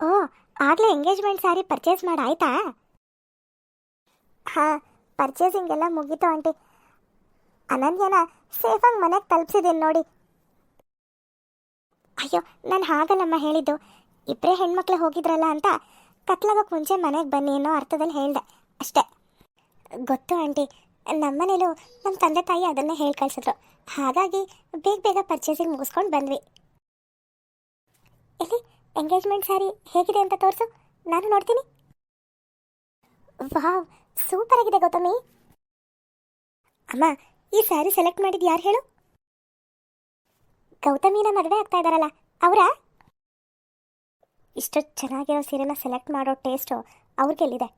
ಓ, ಆಗಲೇ ಎಂಗೇಜ್ಮೆಂಟ್ ಸಾರಿ ಪರ್ಚೇಸ್ ಮಾಡಿ, ಆಯ್ತಾ? ಹಾಂ ಪರ್ಚೇಸಿಂಗ್ ಎಲ್ಲ ಮುಗೀತು ಆಂಟಿ. ಅನನ್ಯನ ಸೇಫಾಗಿ ಮನೆಗೆ ತಲುಪಿಸಿದ್ದೀನಿ ನೋಡಿ. ಅಯ್ಯೋ, ನಾನು ಹಾಗಲ್ಲಮ್ಮ ಹೇಳಿದ್ದು. ಇಬ್ಬರೇ ಹೆಣ್ಮಕ್ಳು ಹೋಗಿದ್ರಲ್ಲ ಅಂತ ಕತ್ಲಾಗೋಕೆ ಮುಂಚೆ ಮನೆಗೆ ಬನ್ನಿ ಅನ್ನೋ ಅರ್ಥದಲ್ಲಿ ಹೇಳಿದೆ. ಅಷ್ಟೇ. ಗೊತ್ತು ಆಂಟಿ. ನಮ್ಮನೇಲೂ ನಮ್ಮ ತಂದೆ ತಾಯಿ ಅದನ್ನೇ ಹೇಳಿ ಕಳಿಸಿದ್ರು. ಹಾಗಾಗಿ ಬೇಗ ಬೇಗ ಪರ್ಚೇಸಿಂಗ್ ಮುಗಿಸ್ಕೊಂಡು ಬಂದ್ವಿ. ಇಲ್ಲಿ ಎಂಗೇಜ್ಮೆಂಟ್ ಸ್ಯಾರಿ ಹೇಗಿದೆ ಅಂತ ತೋರಿಸು. ನಾನು ನೋಡ್ತೀನಿ. ವಾವ್ ಸೂಪರ್ ಆಗಿದೆ ಗೌತಮಿ. ಅಮ್ಮ, ಈ ಸ್ಯಾರಿ ಸೆಲೆಕ್ಟ್ ಮಾಡಿದ್ದು ಯಾರು ಹೇಳು? ಗೌತಮಿನ ಮದುವೆ ಆಗ್ತಾ ಇದ್ದಾರಲ್ಲ, ಅವರಾ? ಇಷ್ಟು ಚೆನ್ನಾಗಿರೋ ಸೀರೆನ ಸೆಲೆಕ್ಟ್ ಮಾಡೋ ಟೇಸ್ಟು ಅವ್ರಿಗೆಲ್ಲಿದೆ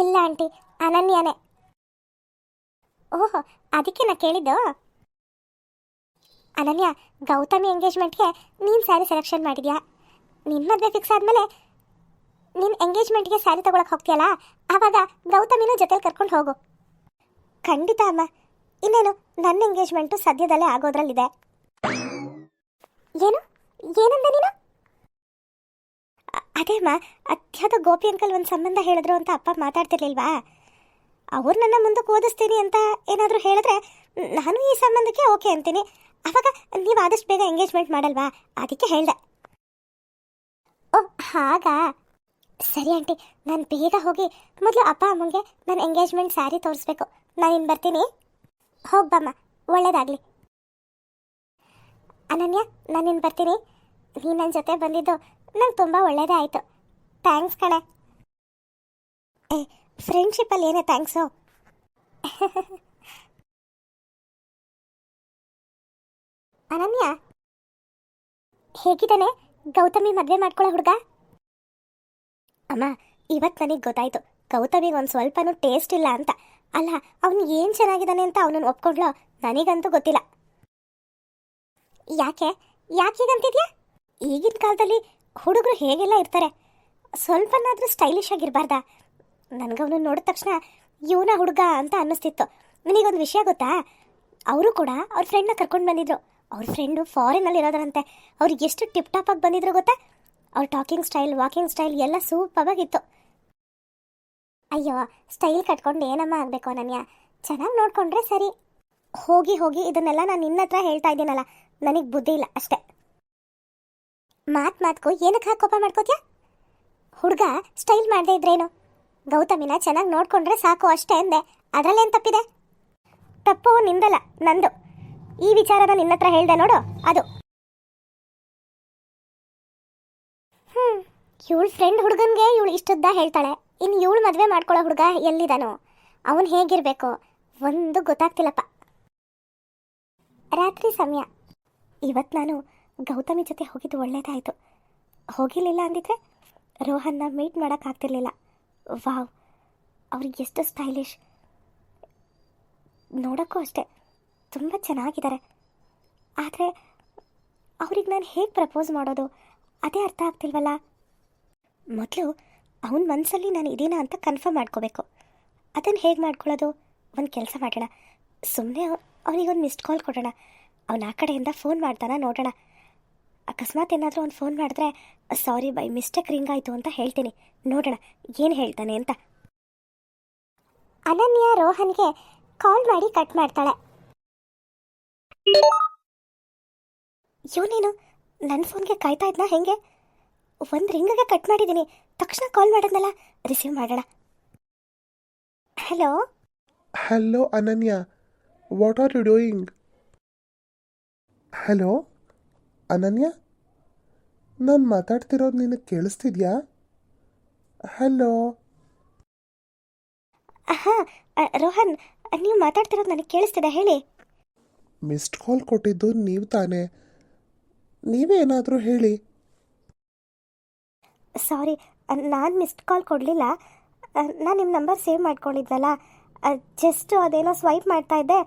ಇಲ್ಲ ಆಂಟಿ, ಅನನ್ಯಾನೆ. ಓಹೋ, ಅದಕ್ಕೆ ನಾ ಕೇಳಿದ್ದು? ಅನನ್ಯ, ಗೌತಮಿ ಎಂಗೇಜ್ಮೆಂಟ್ಗೆ ನೀನು ಸ್ಯಾರಿ ಸೆಲೆಕ್ಷನ್ ಮಾಡಿದ್ಯಾ? ನಿನ್ನ ಮದುವೆ ಫಿಕ್ಸ್ ಆದಮೇಲೆ ನಿನ್ನ ಎಂಗೇಜ್ಮೆಂಟ್ಗೆ ಸ್ಯಾರಿ ತಗೊಳಕ್ಕೆ ಹೋಗ್ತೀಯಲ್ಲ? ಆವಾಗ ಗೌತಮಿನೂ ಜೊತೆಲಿ ಕರ್ಕೊಂಡು ಹೋಗು. ಖಂಡಿತ ಅಮ್ಮ. ಇನ್ನೇನು, ನನ್ನ ಎಂಗೇಜ್ಮೆಂಟು ಸದ್ಯದಲ್ಲೇ ಆಗೋದ್ರಲ್ಲಿದೆ. ಏನು? ಏನಂದೆ ನೀನು? ಅದೇ ಅಮ್ಮ, ಅತ್ಯಾದ ಗೋಪಿ ಅಂಕಲ್ ಒಂದು ಸಂಬಂಧ ಹೇಳಿದ್ರು ಅಂತ ಅಪ್ಪ ಮಾತಾಡ್ತಿರ್ಲಿಲ್ವಾ? ಅವ್ರು ನನ್ನ ಮುಂದಕ್ಕೆ ಓದಿಸ್ತೀನಿ ಅಂತ ಏನಾದರೂ ಹೇಳಿದ್ರೆ ನಾನು ಈ ಸಂಬಂಧಕ್ಕೆ ಓಕೆ ಅಂತೀನಿ. ಅವಾಗ ನೀವು ಆದಷ್ಟು ಬೇಗ ಎಂಗೇಜ್ಮೆಂಟ್ ಮಾಡಲ್ವಾ? ಅದಕ್ಕೆ ಹೇಳ್ದೆ. ಓ, ಹಾಗಾ. ಸರಿ ಆಂಟಿ, ನಾನು ಬೇಗ ಹೋಗಿ ಮೊದಲು ಅಪ್ಪ ಅಮ್ಮಂಗೆ ನನ್ನ ಎಂಗೇಜ್ಮೆಂಟ್ ಸ್ಯಾರಿ ತೋರಿಸ್ಬೇಕು. ನಾನು ಇನ್ನು ಬರ್ತೀನಿ. ಹೋಗ್ಬಮ್ಮ ಒಳ್ಳೇದಾಗಲಿ. ಅನನ್ಯ, ನಾನು ಇನ್ನು ಬರ್ತೀನಿ. ನೀ ನನ್ನ ಜೊತೆ ಬಂದಿದ್ದು ನಂಗೆ ತುಂಬ ಒಳ್ಳೇದೇ ಆಯಿತು. ಥ್ಯಾಂಕ್ಸ್ ಕಣೆ. ಏ ಫ್ರೆಂಡ್ಶಿಪ್ಪಲ್ಲಿ ಏನೇ ಥ್ಯಾಂಕ್ಸು ಅನನ್ಯ. ಹೇಗಿದ್ದಾನೆ? ಗೌತಮಿ ಮದುವೆ ಮಾಡ್ಕೊಳ್ಳೋ ಹುಡುಗ? ಅಮ್ಮ ಇವತ್ತು ನನಗ್ ಗೊತ್ತಾಯ್ತು. ಗೌತಮಿಗೆ ಒಂದು ಸ್ವಲ್ಪನೂ ಟೇಸ್ಟ್ ಇಲ್ಲ ಅಂತ. ಅಲ್ಲ, ಅವನು ಏನು ಚೆನ್ನಾಗಿದ್ದಾನೆ ಅಂತ ಅವನನ್ನು ಒಪ್ಕೊಂಡ್ಲೋ ನನಗಂತೂ ಗೊತ್ತಿಲ್ಲ. ಯಾಕೆ? ಯಾಕೆ ಹೀಗಂತಿದ್ಯಾ? ಈಗಿನ ಕಾಲದಲ್ಲಿ ಹುಡುಗರು ಹೇಗೆಲ್ಲ ಇರ್ತಾರೆ? ಸ್ವಲ್ಪನಾದರೂ ಸ್ಟೈಲಿಶ್ ಆಗಿರಬಾರ್ದಾ? ನನಗವನು ನೋಡಿದ ತಕ್ಷಣ ಇವನ ಹುಡುಗ ಅಂತ ಅನ್ನಿಸ್ತಿತ್ತು. ನನಗೊಂದು ವಿಷಯ ಗೊತ್ತಾ? ಅವರು ಕೂಡ ಅವ್ರ ಫ್ರೆಂಡ್ನ ಕರ್ಕೊಂಡು ಬಂದಿದ್ರು. ಅವ್ರ ಫ್ರೆಂಡು ಫಾರಿನಲ್ಲಿ ಇರೋದ್ರಂತೆ. ಅವ್ರಿಗೆ ಎಷ್ಟು ಟಿಪ್ ಟಾಪ್ ಆಗಿ ಬಂದಿದ್ರು ಗೊತ್ತಾ? ಅವ್ರ ಟಾಕಿಂಗ್ ಸ್ಟೈಲ್ ವಾಕಿಂಗ್ ಸ್ಟೈಲ್ ಎಲ್ಲ ಸೂಪರಾಗಿತ್ತು ಅಯ್ಯೋ ಸ್ಟೈಲ್ ಕಟ್ಕೊಂಡು ಏನಮ್ಮ ಆಗಬೇಕು ಅನನ್ಯ? ಚೆನ್ನಾಗಿ ನೋಡ್ಕೊಂಡ್ರೆ ಸರಿ. ಹೋಗಿ ಹೋಗಿ ಇದನ್ನೆಲ್ಲ ನಾನು ನಿನ್ನ ಹತ್ರ ಹೇಳ್ತಾ ಇದ್ದೀನಲ್ಲ, ನನಗೆ ಬುದ್ಧಿ ಇಲ್ಲ ಅಷ್ಟೇ. ಮಾತು ಮಾತ್ಕು ಏನಕ್ಕೆ ಹಾಕಿ ಕೋಪ ಮಾಡ್ಕೋತ್ಯಾ? ಹುಡುಗ ಸ್ಟೈಲ್ ಮಾಡದೇ ಇದ್ರೇನು ಗೌತಮಿನ ಚೆನ್ನಾಗಿ ನೋಡ್ಕೊಂಡ್ರೆ ಸಾಕು ಅಷ್ಟೇ ಅಂದೆ. ಅದರಲ್ಲೇನು ತಪ್ಪಿದೆ? ತಪ್ಪು ನಿಂದಲ್ಲ, ನಂದು. ಈ ವಿಚಾರನ ನಿನ್ನತ್ರ ಹೇಳ್ದೆ ನೋಡು, ಅದು. ಹ್ಮ್, ಇವಳು ಫ್ರೆಂಡ್ ಹುಡುಗನ್ಗೆ ಇವಳು ಇಷ್ಟದ್ದ ಹೇಳ್ತಾಳೆ. ಇನ್ನು ಇವಳು ಮದುವೆ ಮಾಡ್ಕೊಳ್ಳೋ ಹುಡುಗ ಎಲ್ಲಿದಾನೋ? ಅವನು ಹೇಗಿರ್ಬೇಕು? ಒಂದು ಗೊತ್ತಾಗ್ತಿಲ್ಲಪ್ಪ. ರಾತ್ರಿ ಸಮಯ. ಇವತ್ತು ನಾನು ಗೌತಮಿ ಜೊತೆ ಹೋಗಿದ್ದು ಒಳ್ಳೇದಾಯಿತು. ಹೋಗಿರ್ಲಿಲ್ಲ ಅಂದಿದ್ರೆ ರೋಹನ್ನ ಮೀಟ್ ಮಾಡೋಕ್ಕಾಗ್ತಿರ್ಲಿಲ್ಲ ವಾವ್ ಅವ್ರಿಗೆ ಎಷ್ಟು ಸ್ಟೈಲಿಶ್ ನೋಡೋಕ್ಕೂ ಅಷ್ಟೇ. ತುಂಬ ಚೆನ್ನಾಗಿದ್ದಾರೆ. ಆದರೆ ಅವ್ರಿಗೆ ನಾನು ಹೇಗೆ ಪ್ರಪೋಸ್ ಮಾಡೋದು? ಅದೇ ಅರ್ಥ ಆಗ್ತಿಲ್ವಲ್ಲ? ಮೊದಲು ಅವನ ಮನಸ್ಸಲ್ಲಿ ನಾನು ಇದೀನ ಅಂತ ಕನ್ಫರ್ಮ್ ಮಾಡ್ಕೋಬೇಕು. ಅದನ್ನು ಹೇಗೆ ಮಾಡ್ಕೊಳ್ಳೋದು? ಒಂದು ಕೆಲಸ ಮಾಡೋಣ. ಸುಮ್ಮನೆ ಅವನಿಗೊಂದು ಮಿಸ್ಡ್ ಕಾಲ್ ಕೊಡೋಣ. ಅವನ ಆ ಕಡೆಯಿಂದ ಫೋನ್ ಮಾಡ್ತಾನ ನೋಡೋಣ. ಅಕಸ್ಮಾತ್ ಏನಾದರೂ ಅವ್ನು ಫೋನ್ ಮಾಡಿದ್ರೆ ಸಾರಿ ಬೈ ಮಿಸ್ಟೇಕ್ ರಿಂಗ್ ಆಯಿತು ಅಂತ ಹೇಳ್ತೀನಿ. ನೋಡೋಣ, ಏನು ಹೇಳ್ತಾನೆ ಅಂತ. ಅನನ್ಯ ರೋಹನ್ಗೆ ಕಾಲ್ ಮಾಡಿ ಕಟ್ ಮಾಡ್ತಾಳೆ. ಇವನೇನು ನನ್ನ ಫೋನ್ಗೆ ಕಾಯ್ತಾ ಇದ್ನಾ ಹೆಂಗೆ? ಒಂದು ರಿಂಗ್ಗೆ ಕಟ್ ಮಾಡಿದ್ದೀನಿ ತಕ್ಷಣ ಕಾಲ್ ಮಾಡೋದ್ನಲ್ಲ ರಿಸೀವ್ ಮಾಡೋಣ hello? Hello Ananya. What are you doing hello? Ananya? ನಾನು ಮಾತಾಡ್ತಿರೋದು ನಿನಗೆ ಕೇಳಿಸ್ತಿದ್ಯಾ? ಹಲೋ? ಹಾಂ ರೋಹನ್ ನೀವು ಮಾತಾಡ್ತಿರೋದು ನನಗೆ ಕೇಳಿಸ್ತಿದೆ ಹೇಳಿ. ಮಿಸ್ಡ್ ಕಾಲ್ ಕೊಟ್ಟಿದ್ದು ನೀವು ತಾನೇ. ನೀವೇನಾದರೂ ಹೇಳಿ. ಸಾರಿ ನಾನು ಮಿಸ್ಡ್ ಕಾಲ್ ಕೊಡಲಿಲ್ಲ. ನಾನು ನಿಮ್ಮ ನಂಬರ್ ಸೇವ್ ಮಾಡ್ಕೊಂಡಿದ್ನಲ್ಲ. ಜಸ್ಟ್ ಅದೇನೋ ಸ್ವೈಪ್ ಮಾಡ್ತಾ ಇದ್ದೆ.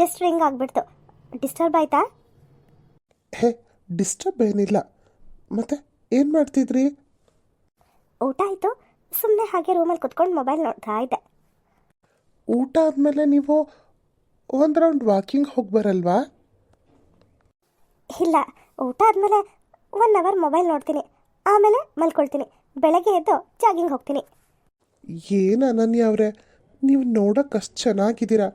ಜಸ್ಟ್ ರಿಂಗ್ ಆಗಿಬಿಡ್ತು. ಡಿಸ್ಟರ್ಬ್ ಆಯ್ತಾ? ಹೇ ಡಿಸ್ಟರ್ಬ್ ಏನಿಲ್ಲ. ಮತ್ತೆ ಏನು ಮಾಡ್ತಿದ್ರಿ? ಊಟ ಆಯಿತು. ಸುಮ್ಮನೆ ಹಾಗೆ ರೂಮಲ್ಲಿ ಕುತ್ಕೊಂಡು ಮೊಬೈಲ್ ನೋಡ್ತಾ ಇದ್ದೆ. ಊಟ ಆದಮೇಲೆ ನೀವು ಒಂದು ರೌಂಡ್ ವಾಕಿಂಗ್ ಹೋಗಿ ಬರಲ್ವಾ ಇಲ್ಲ ಊಟ ಆದಮೇಲೆ ಒನ್ ಅವರ್ ಮೊಬೈಲ್ ನೋಡ್ತೀನಿ. ಆಮೇಲೆ ಮಲ್ಕೊಳ್ತೀನಿ. ಬೆಳಗ್ಗೆ ಎದ್ದು ಜಾಗಿಂಗ್ ಹೋಗ್ತೀನಿ. ಏನು ಅನನ್ಯ ಅವರೇ ನೀವು ನೋಡೋಕೆ ಅಷ್ಟು ಚೆನ್ನಾಗಿದ್ದೀರಾ?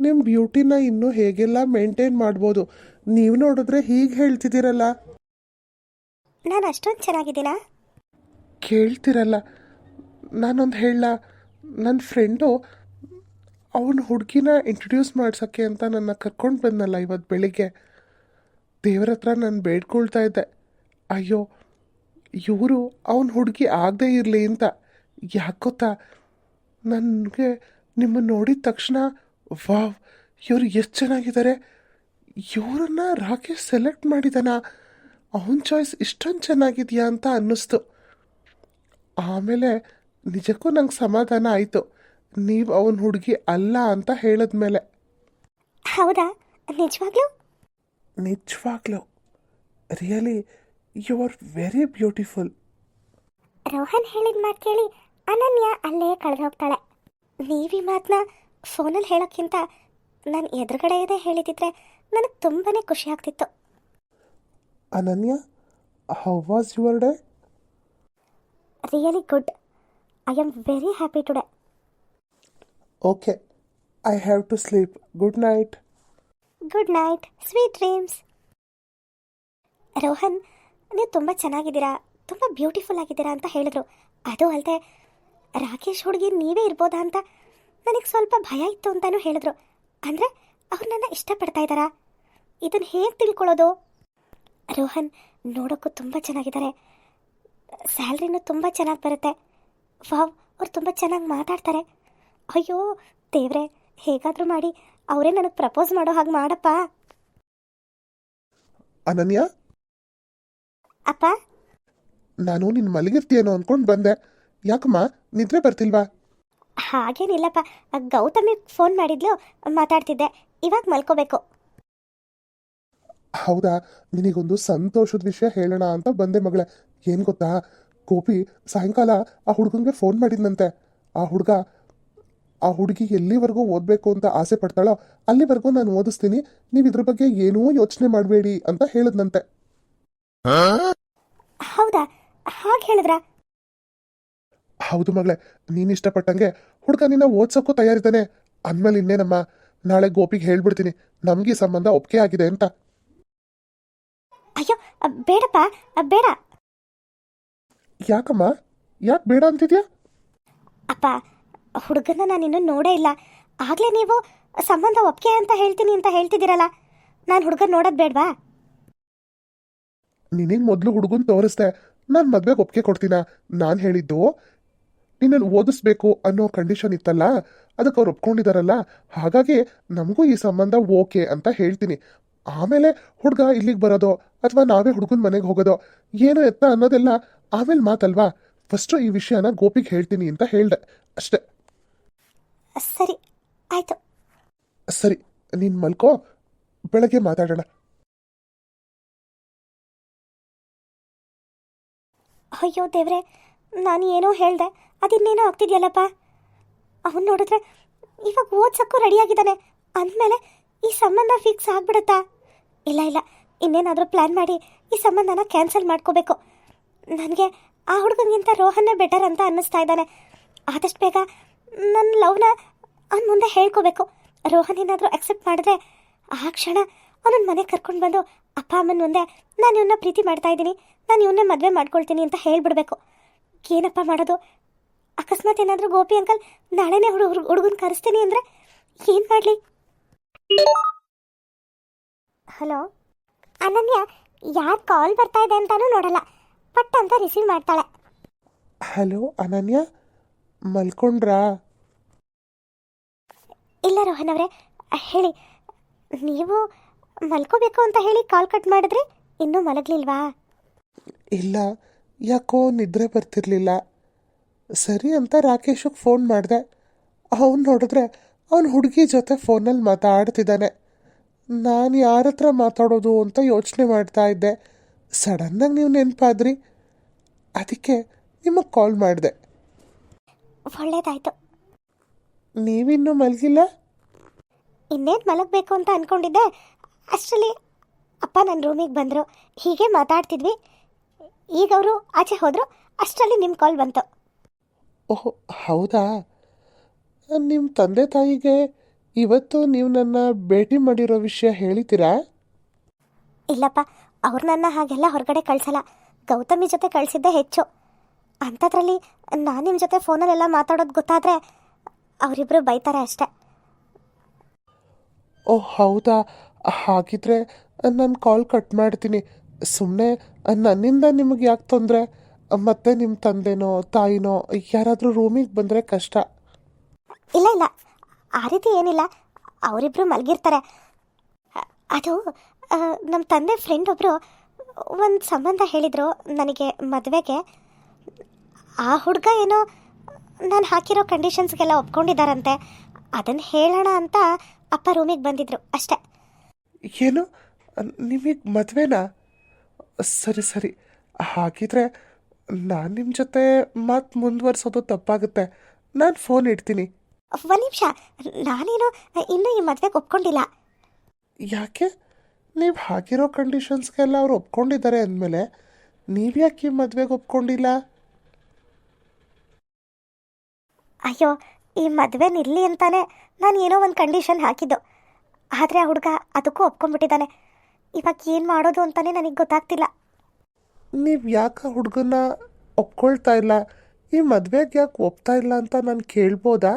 ನಿಮ್ಮ ಬ್ಯೂಟಿನ ಇನ್ನೂ ಹೇಗೆಲ್ಲ ಮೇಂಟೈನ್ ಮಾಡ್ಬೋದು? ನೀವು ನೋಡಿದ್ರೆ ಹೀಗೆ ಹೇಳ್ತಿದ್ದೀರಲ್ಲ. ನಾನು ಅಷ್ಟೊಂದು ಚೆನ್ನಾಗಿದ್ದೀನ? ಕೇಳ್ತಿರಲ್ಲ. ನಾನೊಂದು ಹೇಳ ನನ್ನ ಫ್ರೆಂಡು ಅವನ ಹುಡುಗಿನ ಇಂಟ್ರೊಡ್ಯೂಸ್ ಮಾಡ್ಸೋಕ್ಕೆ ಅಂತ ನನ್ನ ಕರ್ಕೊಂಡು ಬಂದಲ್ಲ ಇವತ್ತು ಬೆಳಿಗ್ಗೆ. ದೇವ್ರ ಹತ್ರ ನಾನು ಬೇಡ್ಕೊಳ್ತಾ ಇದ್ದೆ. ಅಯ್ಯೋ, ಇವರು ಅವನ ಹುಡುಗಿ ಆಗದೇ ಇರಲಿ ಅಂತ. ಯಾಕೆ ಗೊತ್ತಾ? ನನಗೆ ನಿಮ್ಮನ್ನು ನೋಡಿದ ತಕ್ಷಣ, ವಾವ್, ಇವರು ಎಷ್ಟು ಚೆನ್ನಾಗಿದ್ದಾರೆ ಇವರನ್ನ ರಾಕೇಶ್ ಸೆಲೆಕ್ಟ್ ಮಾಡಿದಾನ. ಅವನ ಚಾಯ್ಸ್ ಇಷ್ಟೊಂದು ಚೆನ್ನಾಗಿದೆಯಾ ಅಂತ ಅನ್ನಿಸ್ತು. ಆಮೇಲೆ ನಿಜಕ್ಕೂ ನಂಗೆ ಸಮಾಧಾನ ಆಯಿತು. ನೀವು ಅವನ ಹುಡುಗಿ ಅಲ್ಲ ಅಂತ ಹೇಳಿದ್ಮೇಲೆ. ಹೌದಾ? ನಿಜವಾಗ್ಲೂ? ನಿಜವಾಗ್ಲೂ. Really you are very beautiful Rohan ಹೇಳಿದ ಮಾತು ಕೇಳಿ ಅನನ್ಯ ಅಲ್ಲೇ ಕಳೆದು ಹೋಗ್ತಾಳೆ ನೀವಿ ಮಾತನ್ನ ಫೋನಲ್ಲಿ ಹೇಳೋಕ್ಕಿಂತ ನಾನು ಎದುರುಗಡೆ ಇದೆ ಹೇಳಿದಿದ್ರೆ ನನಗೆ ತುಂಬಾ ಖುಷಿ ಆಗ್ತಿತ್ತು. Ananya how was your day really good I am very happy today okay I have to sleep good night good night sweet dreams Rohan, ನೀವು ತುಂಬ ಚೆನ್ನಾಗಿದ್ದೀರಾ? ತುಂಬ ಬ್ಯೂಟಿಫುಲ್ ಆಗಿದ್ದೀರಾ ಅಂತ ಹೇಳಿದ್ರು. ಅದು ಅಲ್ಲದೆ ರಾಕೇಶ್ ಹುಡುಗಿ ನೀವೇ ಇರ್ಬೋದಾ ಅಂತ ನನಗೆ ಸ್ವಲ್ಪ ಭಯ ಇತ್ತು ಅಂತಲೂ ಹೇಳಿದ್ರು. ಅಂದರೆ, ಅವ್ರು ನನ್ನ ಇಷ್ಟಪಡ್ತಾ ಇದ್ದಾರಾ? ಇದನ್ನು ಹೇಗೆ ತಿಳ್ಕೊಳ್ಳೋದು? ರೋಹನ್, ನೋಡೋಕ್ಕೂ ತುಂಬ ಚೆನ್ನಾಗಿದ್ದಾರೆ. ಸ್ಯಾಲ್ರಿನೂ ತುಂಬ ಚೆನ್ನಾಗಿ ಬರುತ್ತೆ. ವಾವ್, ಅವ್ರು ತುಂಬ ಚೆನ್ನಾಗಿ ಮಾತಾಡ್ತಾರೆ. ಅಯ್ಯೋ ದೇವ್ರೆ ಹೇಗಾದರೂ ಮಾಡಿ ಅವರೇ ನನಗೆ ಪ್ರಪೋಸ್ ಮಾಡೋ ಹಾಗೆ ಮಾಡಪ್ಪ. ಅನನ್ಯ? ಅಪ್ಪ? ನಾನು ನಿನ್ನ ಮಲಗಿರ್ತೀಯೇನೋ ಅನ್ಕೊಂಡು ಬಂದೆ. ಯಾಕಮ್ಮ ನಿದ್ರೆ ಬರ್ತಿಲ್ವಾ? ಹಾಗೇನಿಲ್ಲಪ್ಪ ಆ ಗೌತಮಿ ಫೋನ್ ಮಾಡಿದ್ಲು ಮಾತಾಡ್ತಿದ್ದೆ ಇವಾಗ ಮಲ್ಕೋಬೇಕು. ಹೌದಾ ನಿನಗೊಂದು ಸಂತೋಷದ ವಿಷಯ ಹೇಳೋಣ ಅಂತ ಬಂದೆ ಮಗಳೇ. ಏನು ಗೊತ್ತಾ ಗೋಪಿ ಸಾಯಂಕಾಲ ಆ ಹುಡುಗಂಗೆ ಫೋನ್ ಮಾಡಿದ್ನಂತೆ. ಆ ಹುಡುಗ ಆ ಹುಡುಗಿ ಎಲ್ಲಿವರೆಗೂ ಓದಬೇಕು ಅಂತ ಆಸೆ ಪಡ್ತಾಳೋ ಅಲ್ಲಿವರೆಗೂ ನಾನು ಓದಿಸ್ತೀನಿ. ನೀವು ಇದ್ರ ಬಗ್ಗೆ ಏನೂ ಯೋಚನೆ ಮಾಡಬೇಡಿ ಅಂತ ಹೇಳಿದ್ನಂತೆ. ಹೌದಾ? ಹಾಗೆ ಹೇಳಿದ್ರಾ? ಹೌದು ಮಗಳೇ ನೀನು ಇಷ್ಟಪಟ್ಟಂಗೆ ಹುಡುಗ ನಿನ್ನ ಓದ್ಸೋಕ್ಕೂ ತಯಾರಿದ್ದಾನೆ. ಅಂದ್ಮೇಲೆ ಇನ್ನೇನಮ್ಮ ನಾಳೆ ಗೋಪಿಗೆ ಹೇಳ್ಬಿಡ್ತೀನಿ. ನಮ್ಗೆ ಸಂಬಂಧ ಒಪ್ಪಿಗೆ ಆಗಿದೆ ಅಂತ. ಅಯ್ಯೋ ಅ, ಬೇಡಪ್ಪ ಅ, ಬೇಡ. ಯಾಕಮ್ಮ? ಯಾಕೆ ಬೇಡ ಅಂತಿದ್ಯಾ? ಅಪ್ಪ ಹುಡುಗನ ನಾನು ನೋಡೇ ಇಲ್ಲ. ಆಗಲೇ ನೀವು ಸಂಬಂಧ ಒಪ್ಪಿಗೆ ಅಂತ ಹೇಳ್ತೀನಿ ಅಂತ ಹೇಳ್ತಿದ್ದೀರಲ್ಲ. ನಾನು ಹುಡುಗನ ನೋಡೋದು ಬೇಡವಾ? ನಿನಗೆ ಮೊದಲು ಹುಡುಗನ್ ತೋರಿಸ್ದೆ. ನಾನು ಮದುವೆಗೆ ಒಪ್ಪಿಗೆ ಕೊಡ್ತೀನ? ನಾನು ಹೇಳಿದ್ದು ನಿನ್ನನ್ನು ಓದಿಸ್ಬೇಕು ಅನ್ನೋ ಕಂಡೀಷನ್ ಇತ್ತಲ್ಲ? ಅದಕ್ಕೆ ಅವ್ರು ಒಪ್ಕೊಂಡಿದ್ದಾರಲ್ಲ ಹಾಗಾಗಿ ನಮಗೂ ಈ ಸಂಬಂಧ ಓಕೆ ಅಂತ ಹೇಳ್ತೀನಿ. ಆಮೇಲೆ ಹುಡುಗ ಇಲ್ಲಿಗೆ ಬರೋದೋ ಅಥವಾ ನಾವೇ ಹುಡುಗನ ಮನೆಗೆ ಹೋಗೋದೋ ಏನು ಎತ್ತ ಅನ್ನೋದೆಲ್ಲ ಆಮೇಲೆ ಮಾತಲ್ವಾ? ಫಸ್ಟು ಈ ವಿಷಯನ ಗೋಪಿಗೆ ಹೇಳ್ತೀನಿ ಅಂತ ಹೇಳ್ದೆ. ಅಷ್ಟೇ. ಸರಿ ಆಯಿತು. ಸರಿ ನೀನು ಮಲ್ಕೋ ಬೆಳಗ್ಗೆ ಮಾತಾಡೋಣ. ಅಯ್ಯೋ ದೇವ್ರೆ ನಾನು ಏನೋ ಹೇಳ್ದೆ ಅದಿನ್ನೇನೋ ಆಗ್ತಿದ್ಯಲ್ಲಪ್ಪ? ಅವನು ನೋಡಿದ್ರೆ ಇವಾಗ ಓದ್ಸಕ್ಕೂ ರೆಡಿಯಾಗಿದ್ದಾನೆ ಅಂದಮೇಲೆ ಈ ಸಂಬಂಧ ಫಿಕ್ಸ್ ಆಗ್ಬಿಡುತ್ತಾ? ಇಲ್ಲ ಇಲ್ಲ ಇನ್ನೇನಾದರೂ ಪ್ಲ್ಯಾನ್ ಮಾಡಿ ಈ ಸಂಬಂಧನ ಕ್ಯಾನ್ಸಲ್ ಮಾಡ್ಕೋಬೇಕು. ನನಗೆ ಆ ಹುಡುಗನಿಗಿಂತ ರೋಹನ್ನೇ ಬೆಟರ್ ಅಂತ ಅನ್ನಿಸ್ತಾ ಇದ್ದಾನೆ. ಆದಷ್ಟು ಬೇಗ ನನ್ನ ಲವ್ನ ಅವ್ನ ಮುಂದೆ ಹೇಳ್ಕೋಬೇಕು. ರೋಹನ್ ಏನಾದರೂ ಅಕ್ಸೆಪ್ಟ್ ಮಾಡಿದ್ರೆ ಆ ಕ್ಷಣ ಅವನನ್ನ ಮನೆಗೆ ಕರ್ಕೊಂಡು ಬಂದು ಅಪ್ಪ ಅಮ್ಮನ ಮುಂದೆ ನಾನು ಇವನ್ನ ಪ್ರೀತಿ ಮಾಡ್ತಾ ಇದ್ದೀನಿ. ನಾನು ಇವನ್ನ ಮದುವೆ ಮಾಡ್ಕೊಳ್ತೀನಿ ಅಂತ ಹೇಳ್ಬಿಡ್ಬೇಕು. ಏನಪ್ಪ ಮಾಡೋದು? ಅಕಸ್ಮಾತ್ ಏನಾದರೂ ಗೋಪಿ ಅಂಕಲ್ ನಾಳೆನೇ ಹುಡು ಹುಡುಗನ ಕರೆಸ್ತೀನಿ ಅಂದರೆ ಏನು ಮಾಡಲಿ? ಹಲೋ? ಅನನ್ಯ, ಯಾರು ಕಾಲ್ ಬರ್ತಾ ಇದೆ ಅಂತಾನೂ ನೋಡಲ್ಲ. ಪಟ್ ಅಂತ ರಿಸೀವ್ ಮಾಡ್ತಾಳೆ. ಹಲೋ, ಅನನ್ಯ? ಮಲ್ಕೊಂಡ್ರಾ? ಇಲ್ಲ ರೋಹನ್ ಅವರೇ ಹೇಳಿ ನೀವು ಮಲ್ಕೋಬೇಕು ಅಂತ ಹೇಳಿ ಕಾಲ್ ಕಟ್ ಮಾಡಿದ್ರೆ ಇನ್ನೂ ಮಲಗ್ಲಿಲ್ವಾ? ಇಲ್ಲ ಯಾಕೋ ನಿದ್ರೆ ಬರ್ತಿರ್ಲಿಲ್ಲ. ಸರಿ ಅಂತ ರಾಕೇಶಗೆ ಫೋನ್ ಮಾಡಿದೆ. ಅವನು ನೋಡಿದ್ರೆ ಅವನ ಹುಡುಗಿ ಜೊತೆ ಫೋನಲ್ಲಿ ಮಾತಾಡ್ತಿದ್ದಾನೆ. ನಾನು ಯಾರ ಹತ್ರ ಮಾತಾಡೋದು ಅಂತ ಯೋಚನೆ ಮಾಡ್ತಾ ಇದ್ದೆ. ಸಡನ್ನಾಗಿ ನೀವು ನೆನಪಾದ್ರಿ. ಅದಕ್ಕೆ ನಿಮಗೆ ಕಾಲ್ ಮಾಡಿದೆ. ಒಳ್ಳೇದಾಯ್ತು. ನೀವಿನ್ನೂ ಮಲಗಿಲ್ಲ? ಇನ್ನೇನು ಮಲಗಬೇಕು ಅಂತ ಅಂದ್ಕೊಂಡಿದ್ದೆ ಅಷ್ಟರಲ್ಲಿ ಅಪ್ಪ ನನ್ನ ರೂಮಿಗೆ ಬಂದರು. ಹೀಗೆ ಮಾತಾಡ್ತಿದ್ವಿ. ಈಗ ಅವರು ಆಚೆ ಹೋದರು. ಅಷ್ಟರಲ್ಲಿ ನಿಮ್ಮ ಕಾಲ್ ಬಂತು. ಓಹ್ ಹೌದಾ? ನಿಮ್ಮ ತಂದೆ ತಾಯಿಗೆ ಇವತ್ತು ನೀವು ನನ್ನ ಭೇಟಿ ಮಾಡಿರೋ ವಿಷಯ ಹೇಳಿದ್ದೀರಾ? ಇಲ್ಲಪ್ಪ ಅವ್ರು ನನ್ನ ಹಾಗೆಲ್ಲ ಹೊರಗಡೆ ಕಳಿಸಲ್ಲ. ಗೌತಮಿ ಜೊತೆ ಕಳಿಸಿದ್ದೆ ಹೆಚ್ಚು. ಅಂಥದ್ರಲ್ಲಿ ನಾನು ನಿಮ್ಮ ಜೊತೆ ಫೋನಲ್ಲೆಲ್ಲ ಮಾತಾಡೋದು ಗೊತ್ತಾದರೆ ಅವರಿಬ್ಬರು ಬೈತಾರೆ ಅಷ್ಟೆ. ಓ ಹೌದಾ? ಹಾಗಿದ್ರೆ ನಾನು ಕಾಲ್ ಕಟ್ ಮಾಡ್ತೀನಿ. ಸುಮ್ಮನೆ ನನ್ನಿಂದ ನಿಮಗೆ ಯಾಕೆ ತೊಂದರೆ? ಮತ್ತೆ ನಿಮ್ಮ ತಂದೆನೋ ತಾಯಿನೋ ಯಾರಾದರೂ ರೂಮಿಗೆ ಬಂದರೆ ಕಷ್ಟ. ಇಲ್ಲ ಇಲ್ಲ. ಆ ರೀತಿ ಏನಿಲ್ಲ. ಅವರಿಬ್ಬರು ಮಲಗಿರ್ತಾರೆ. ಅದು ನಮ್ಮ ತಂದೆ ಫ್ರೆಂಡ್ ಒಬ್ಬರು ಒಂದು ಸಂಬಂಧ ಹೇಳಿದರು ನನಗೆ ಮದುವೆಗೆ. ಆ ಹುಡುಗ ಏನೋ ನಾನು ಹಾಕಿರೋ ಕಂಡೀಷನ್ಸ್ಗೆಲ್ಲ ಒಪ್ಕೊಂಡಿದ್ದಾರಂತೆ. ಅದನ್ನು ಹೇಳೋಣ ಅಂತ ಅಪ್ಪ ರೂಮಿಗೆ ಬಂದಿದ್ರು ಅಷ್ಟೇ. ಏನು? ನಿಮಗೆ ಮದುವೆನಾ? ಸರಿ ಸರಿ. ಹಾಗಿದ್ರೆ ನಾನು ನಿಮ್ಮ ಜೊತೆ ಮಾತು ಮುಂದುವರ್ಸೋದು ತಪ್ಪಾಗುತ್ತೆ. ನಾನು ಫೋನ್ ಇಡ್ತೀನಿ. ಒಂದು ನಿಮಿಷ. ನಾನೇನು ಇನ್ನೂ ಈ ಮದುವೆಗೆ ಒಪ್ಕೊಂಡಿಲ್ಲ. ಯಾಕೆ? ನೀವು ಹಾಕಿರೋ ಕಂಡೀಷನ್ಸ್ಗೆಲ್ಲ ಅವ್ರು ಒಪ್ಕೊಂಡಿದ್ದಾರೆ ಅಂದಮೇಲೆ ನೀವು ಯಾಕೆ ಈ ಮದುವೆಗೆ ಒಪ್ಕೊಂಡಿಲ್ಲ? ಅಯ್ಯೋ ಈ ಮದುವೆ ನಿಲ್ಲಿ ಅಂತಾನೆ ನಾನು ಏನೋ ಒಂದು ಕಂಡೀಷನ್ ಹಾಕಿದ್ದು. ಆದರೆ ಆ ಹುಡುಗ ಅದಕ್ಕೂ ಒಪ್ಕೊಂಡ್ಬಿಟ್ಟಿದ್ದಾನೆ. ಇವಾಗ ಏನು ಮಾಡೋದು ಅಂತಾನೆ ನನಗೆ ಗೊತ್ತಾಗ್ತಿಲ್ಲ. ನೀವು ಯಾಕೆ ಹುಡುಗನ ಒಪ್ಕೊಳ್ತಾ ಇಲ್ಲ? ಈ ಮದುವೆಗೆ ಯಾಕೆ ಒಪ್ತಾ ಇಲ್ಲ ಅಂತ ನಾನು ಕೇಳ್ಬೋದಾ?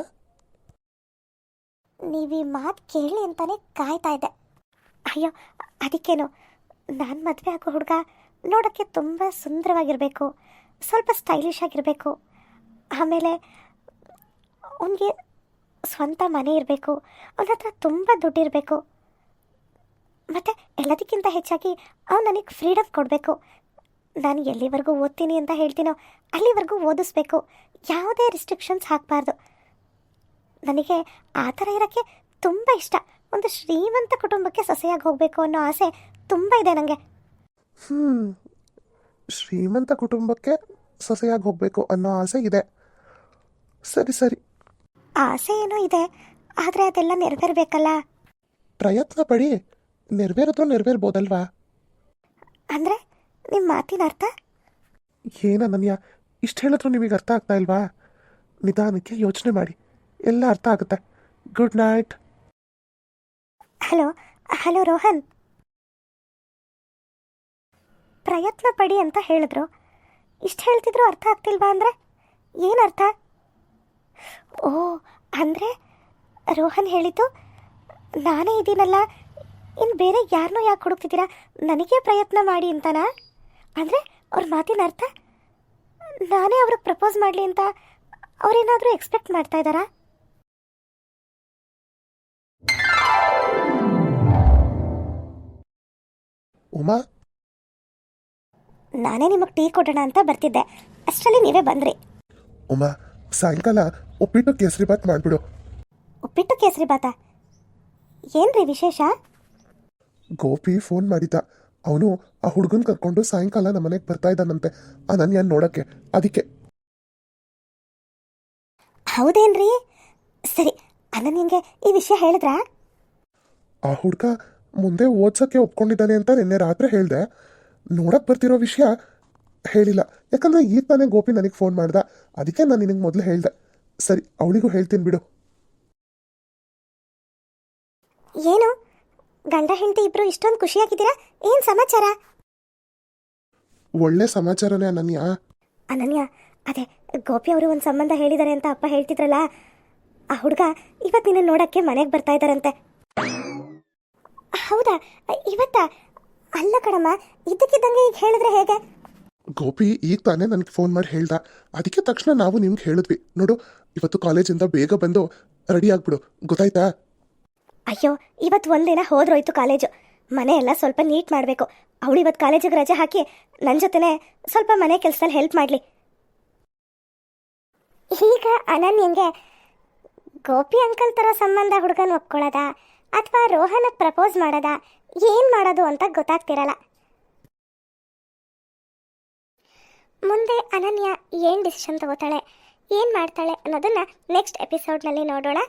ನೀವು ಈ ಮಾತು ಕೇಳಿ ಅಂತಾನೆ ಕಾಯ್ತಾ ಇದ್ದೆ. ಅಯ್ಯೋ ಅದಕ್ಕೇನು? ನಾನು ಮದುವೆ ಆಗೋ ಹುಡುಗ ನೋಡೋಕ್ಕೆ ತುಂಬ ಸುಂದರವಾಗಿರಬೇಕು. ಸ್ವಲ್ಪ ಸ್ಟೈಲಿಶ್ ಆಗಿರಬೇಕು. ಆಮೇಲೆ ಅವನಿಗೆ ಸ್ವಂತ ಮನೆ ಇರಬೇಕು, ಅವನ ಹತ್ರ ತುಂಬ ದುಡ್ಡಿರಬೇಕು ಮತ್ತು ಎಲ್ಲದಕ್ಕಿಂತ ಹೆಚ್ಚಾಗಿ ಅವ್ನು ನನಗೆ ಫ್ರೀಡಮ್ ಕೊಡಬೇಕು. ನಾನು ಎಲ್ಲಿವರೆಗೂ ಓದ್ತೀನಿ ಅಂತ ಹೇಳ್ತೀನೋ ಅಲ್ಲಿವರೆಗೂ ಓದಿಸ್ಬೇಕು. ಯಾವುದೇ ರಿಸ್ಟ್ರಿಕ್ಷನ್ಸ್ ಹಾಕಬಾರ್ದು. ನನಗೆ ಆ ಥರ ಇರೋಕ್ಕೆ ತುಂಬ ಇಷ್ಟ. ಒಂದು ಶ್ರೀಮಂತ ಕುಟುಂಬಕ್ಕೆ ಸೊಸೆಯಾಗಿ ಹೋಗಬೇಕು ಅನ್ನೋ ಆಸೆ ತುಂಬ ಇದೆ ನನಗೆ ಹ್ಞೂ ಶ್ರೀಮಂತ ಕುಟುಂಬಕ್ಕೆ ಸೊಸೆಯಾಗಿ ಹೋಗಬೇಕು ಅನ್ನೋ ಆಸೆ ಇದೆ. ಸರಿ ಸರಿ. ಆಸೆ ಏನೋ ಇದೆ ಆದರೆ ಅದೆಲ್ಲ ನೆರವೇರಬೇಕಲ್ಲ? ಪ್ರಯತ್ನ ಪಡಿ ನೆರವೇರೋದು ನೆರವೇರ್ಬೋದಲ್ವಾ? ಅಂದರೆ ನಿಮ್ಮ ಮಾತಿನ ಅರ್ಥ? ಏನನನ್ಯ ಇಷ್ಟು ಹೇಳಿದ್ರು ನಿಮಗೆ ಅರ್ಥ ಆಗ್ತಾ ಇಲ್ವಾ? ನಿಧಾನಕ್ಕೆ ಯೋಚನೆ ಮಾಡಿ ಎಲ್ಲ ಅರ್ಥ ಆಗುತ್ತೆ. Good night hello hello Rohan. ಪ್ರಯತ್ನ ಪಡಿ ಅಂತ ಹೇಳಿದ್ರು. ಇಷ್ಟು ಹೇಳ್ತಿದ್ರು ಅರ್ಥ ಆಗ್ತಿಲ್ವಾ ಅಂದರೆ? ಏನು ಅರ್ಥ? ಓ ಅಂದರೆ ರೋಹನ್ ಹೇಳಿದ್ದು ನಾನೇ ಇದ್ದೀನಲ್ಲ ಇನ್ನು ಬೇರೆ ಯಾರನ್ನೂ ಯಾಕೆ ಹುಡುಕ್ತಿದ್ದೀರಾ? ನನಗೆ ಪ್ರಯತ್ನ ಮಾಡಿ ಅಂತನಾ? ಅಂದರೆ ಅವ್ರ ಮಾತಿನ ಅರ್ಥ? ನಾನೇ ಅವ್ರಿಗೆ ಪ್ರಪೋಸ್ ಮಾಡಲಿ ಅಂತ ಅವರೇನಾದರೂ ಎಕ್ಸ್ಪೆಕ್ಟ್ ಮಾಡ್ತಾ ಇದ್ದಾರಾ? ಉಮಾ? ನಾನೇ ನಿಮಗೆ ಟೀ ಕೊಡೋಣ ಅಂತ ಬರ್ತಿದ್ದೆ. ಅಷ್ಟರಲ್ಲಿ ನೀವೇ ಬಂದ್ರಿ. ಉಮಾ ಸಾಯಂಕಾಲ ಉಪ್ಪಿಟ್ಟು ಕೇಸರಿ ಬಾತ್ ಮಾಡಿಬಿಡು. ಉಪ್ಪಿಟ್ಟು ಕೇಸರಿ ಬಾತ ಏನ್ರಿ ವಿಶೇಷ? ಗೋಪಿ ಫೋನ್ ಮಾಡಿದ್ದ. ಅವನು ಆ ಹುಡುಗನ್ ಕರ್ಕೊಂಡು ಸಾಯಂಕಾಲ ನಮ್ಮ ಮನೆಗೆ ಬರ್ತಾ ಇದ್ದಾನಂತೆ. ಅನನ್ಯ ನೋಡಕ್ಕೆ. ಅದಕ್ಕೆ. ಹೌದೇನ್ರಿ? ಸರಿ ಅನನ್ಯಂಗೆ ಈ ವಿಷಯ ಹೇಳಿದ್ರ? ಆ ಹುಡುಗ ಮುಂದೆ ಓದ್ಸಕ್ಕೆ ಒಪ್ಕೊಂಡಿದ್ದಾನೆ ಅಂತ ನಿನ್ನೆ ರಾತ್ರಿ ಹೇಳಿದೆ. ನೋಡಕ್ ಬರ್ತಿರೋ ವಿಷಯ ಹೇಳಿಲ್ಲ. ಯಾಕಂದರೆ ಈಗ ತಾನೇ ಗೋಪಿ ನನಗೆ ಫೋನ್ ಮಾಡ್ದ. ಅದಕ್ಕೆ ನಾನು ನಿನಗೆ ಮೊದಲು ಹೇಳ್ದೆ. ಸರಿ ಅವಳಿಗೂ ಹೇಳ್ತೀನಿ ಬಿಡು. ಏನು? ಗಂಡ ಹೆಂಡತಿ ಇಬ್ರು ಇಷ್ಟೊಂದು ಖುಷಿಯಾಗಿದ್ದೀರಾ? ಏನು ಸಮಾಚಾರ? ಒಳ್ಳೆ ಸಮಾಚಾರನೇ ಅನನ್ಯ. ಅನನ್ಯ ಅದೇ ಗೋಪಿ ಅವರು ಒಂದು ಸಂಬಂಧ ಹೇಳಿದ್ದಾರೆ ಅಂತ ಅಪ್ಪ ಹೇಳ್ತಿದ್ರಲ್ಲ ಆ ಹುಡುಗ ಇವತ್ತು ನಿನ್ನ ನೋಡೋಕ್ಕೆ ಮನೆಗೆ ಬರ್ತಾ ಇದ್ದಾರಂತೆ. ಹೌದಾ? ಇವತ್ತ? ಅಲ್ಲ ಕಡಮ್ಮ ಇದ್ದಕ್ಕಿದ್ದಂಗೆ ಈಗ ಹೇಳಿದ್ರೆ ಹೇಗೆ? ಗೋಪಿ ಈಗ ತಾನೇ ನನಗೆ ಫೋನ್ ಮಾಡಿ ಹೇಳ್ದ. ಅದಕ್ಕೆ ತಕ್ಷಣ ನಾವು ನಿಮ್ಗೆ ಹೇಳಿದ್ವಿ. ನೋಡು, ಇವತ್ತು ಕಾಲೇಜಿಂದ ಬೇಗ ಬಂದು ರೆಡಿ ಆಗ್ಬಿಡು. ಗೊತ್ತಾಯ್ತಾ? ಅಯ್ಯೋ, ಇವತ್ತು ಒಂದಿನ ಹೋದ್ರೋಯ್ತು ಕಾಲೇಜು ಮನೆ ಎಲ್ಲ ಸ್ವಲ್ಪ ನೀಟ್ ಮಾಡಬೇಕು. ಅವಳು ಇವತ್ತು ಕಾಲೇಜಿಗೆ ರಜೆ ಹಾಕಿ ನನ್ನ ಜೊತೆನೆ ಸ್ವಲ್ಪ ಮನೆ ಕೆಲಸದಲ್ಲಿ ಹೆಲ್ಪ್ ಮಾಡಲಿ. ಈಗ ಅನನ್ಯಂಗೆ ಗೋಪಿ ಅಂಕಲ್ ಥರ ಸಂಬಂಧ ಹುಡುಗನ ಒಪ್ಕೊಳ್ಳೋದಾ ಅಥವಾ ರೋಹನಕ್ಕೆ ಪ್ರಪೋಸ್ ಮಾಡೋದಾ? ಏನು ಮಾಡೋದು ಅಂತ ಗೊತ್ತಾಗ್ತಿರಲ್ಲ. ಮುಂದೆ ಅನನ್ಯ ಏನು ಡಿಸಿಷನ್ ತಗೋತಾಳೆ, ಏನು ಮಾಡ್ತಾಳೆ ಅನ್ನೋದನ್ನು ನೆಕ್ಸ್ಟ್ ಎಪಿಸೋಡ್ನಲ್ಲಿ ನೋಡೋಣ.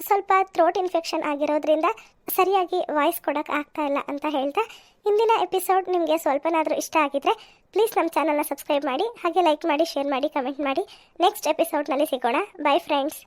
ಸ್ವಲ್ಪ ಥ್ರೋಟ್ ಇನ್ಫೆಕ್ಷನ್ ಆಗಿರೋದ್ರಿಂದ ಸರಿಯಾಗಿ ವಾಯ್ಸ್ ಕೊಡೋಕೆ ಆಗ್ತಾ ಇಲ್ಲ ಅಂತ ಹೇಳ್ತಾ, ಇಂದಿನ ಎಪಿಸೋಡ್ ನಿಮಗೆ ಸ್ವಲ್ಪನಾದರೂ ಇಷ್ಟ ಆಗಿದ್ರೆ ಪ್ಲೀಸ್ ನಮ್ಮ ಚಾನಲ್ನ ಸಬ್ಸ್ಕ್ರೈಬ್ ಮಾಡಿ, ಹಾಗೆ ಲೈಕ್ ಮಾಡಿ ಶೇರ್ ಮಾಡಿ ಕಮೆಂಟ್ ಮಾಡಿ. ನೆಕ್ಸ್ಟ್ ಎಪಿಸೋಡ್ನಲ್ಲಿ ಸಿಗೋಣ. By friends